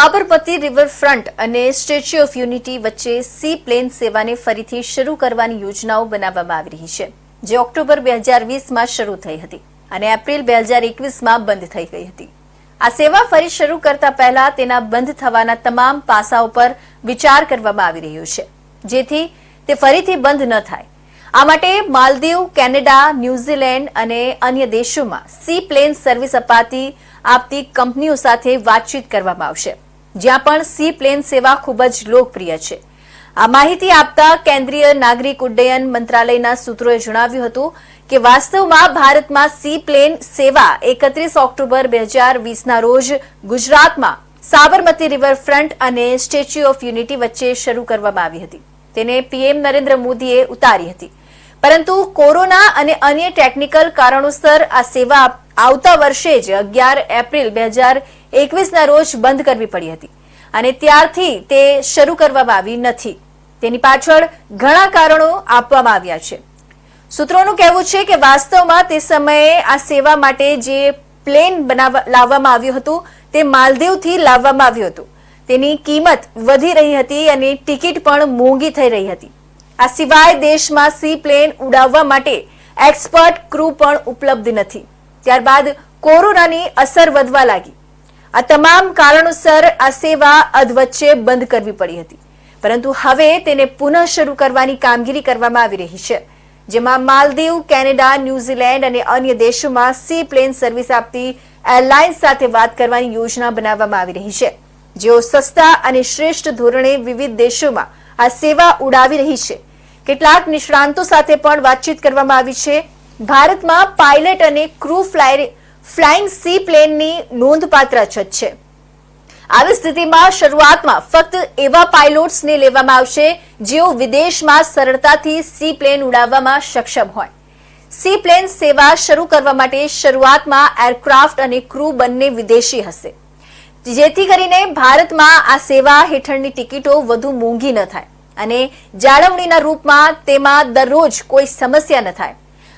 Sabarmati riverfront અને Statue of Unity વચ્ચે sea plane સેવાને ફરીથી શરૂ કરવાની યોજનાઓ બનાવવામાં આવી રહી છે, જે ઓક્ટોબર બે હજાર વીસમાં શરૂ થઈ હતી અને એપ્રિલ બે હજાર એકવીસમાં બંધ થઈ ગઈ હતી. આ સેવા ફરી શરૂ કરતા પહેલા તેના બંધ થવાના તમામ પાસાઓ પર વિચાર કરવામાં આવી રહ્યો છે, જેથી તે ફરીથી બંધ ન થાય. આ માટે માલદીવ, કેનેડા, ન્યૂઝીલેન્ડ અને અન્ય દેશોમાં સી પ્લેન સર્વિસ અપાતી આપતી કંપનીઓ સાથે વાતચીત કરવામાં આવશે. જ્યાં પણ સી પ્લેન સેવા ખૂબ જ લોકપ્રિય છે. આ માહિતી આપતા કેન્દ્રીય નાગરિક ઉડ્ડયન મંત્રાલયના સૂત્રોએ જણાવ્યું હતું કે વાસ્તવમાં ભારતમાં સી પ્લેન સેવા એકત્રીસ ઓક્ટોબર બે હજાર વીસના રોજ ગુજરાતમાં સાબરમતી રિવરફ્રન્ટ અને સ્ટેચ્યુ ઓફ યુનિટી વચ્ચે શરૂ કરવામાં આવી હતી. તેને પીએમ નરેન્દ્ર મોદીએ ઉતારી હતી. પરંતુ કોરોના અને અન્ય ટેકનિકલ કારણોસર આ સેવા આવતા વર્ષે જ અગિયાર એપ્રિલ બે હજાર એકવીસના રોજ બંધ કરવી પડી હતી. અને ત્યારથી તે શરૂ કરવામાં આવી નથી. તેની પાછળ ઘણા કારણો આપવામાં આવ્યા છે. સૂત્રોનું કહેવું છે કે વાસ્તવમાં તે સમયે આ સેવા માટે જે પ્લેન બનાવવા લાવવામાં આવ્યું હતું, તે માલદીવથી લાવવામાં આવ્યું હતું. તેની કિંમત વધી રહી હતી અને ટિકિટ પણ મોંઘી થઈ રહી હતી. આ સિવાય દેશમાં સી પ્લેન ઉડાવવા માટે એક્સપર્ટ ક્રૂ પણ ઉપલબ્ધ નથી. ત્યારબાદ કોરોનાની અસર વધવા લાગી. આ તમામ કારણોસર આ સેવા અધવચ્ચે બંધ કરવી પડી હતી. પરંતુ હવે તેને પુનઃ શરૂ કરવાની કામગીરી કરવામાં આવી રહી છે. જેમાં માલદીવ, કેનેડા, ન્યૂઝીલેન્ડ અને અન્ય દેશોમાં સી પ્લેન સર્વિસ આપતી એરલાઇન્સ સાથે વાત કરવાની યોજના બનાવવામાં આવી રહી છે. જેઓ સસ્તા અને શ્રેષ્ઠ ધોરણે વિવિધ દેશોમાં આ સેવા ઉડાવી રહી છે. કેટલાક નિષ્ણાંતો સાથે પણ વાતચીત કરવામાં આવી છે. ભારતમાં પાયલટ અને ક્રૂ ફ્લાઇંગ સી પ્લેનની નોંધપાત્ર અછત છે. આવી સ્થિતિમાં શરૂઆતમાં ફક્ત એવા પાયલોટ્સને લેવામાં આવશે જેઓ વિદેશમાં સરળતાથી સી પ્લેન ઉડાવવામાં સક્ષમ હોય. સી પ્લેન સેવા શરૂ કરવા માટે શરૂઆતમાં એરક્રાફ્ટ અને ક્રૂ બંને વિદેશી હશે. જેથી કરીને ભારતમાં આ સેવા હેઠળની ટિકિટો વધુ મોંઘી ન થાય અને જાળવણીના રૂપમાં તેમાં દરરોજ કોઈ સમસ્યા ન થાય.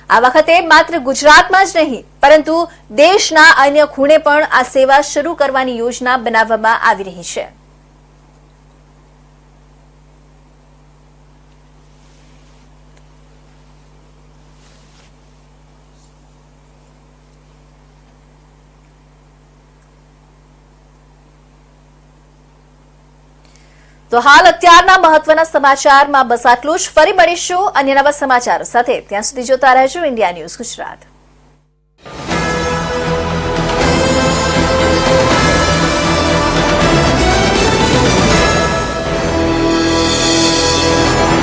આ વખતે માત્ર ગુજરાતમાં જ નહીં, પરંતુ દેશના અન્ય ખૂણે પણ આ સેવા શરૂ કરવાની યોજના બનાવવામાં આવી રહી છે. તો હાલ અત્યારના મહત્વના સમાચારમાં બસ આટલું જ. ફરી મળીશું અન્ય નવા સમાચારો સાથે. ત્યાં સુધી જોતા રહેજો ઇન્ડિયા ન્યૂઝ ગુજરાત.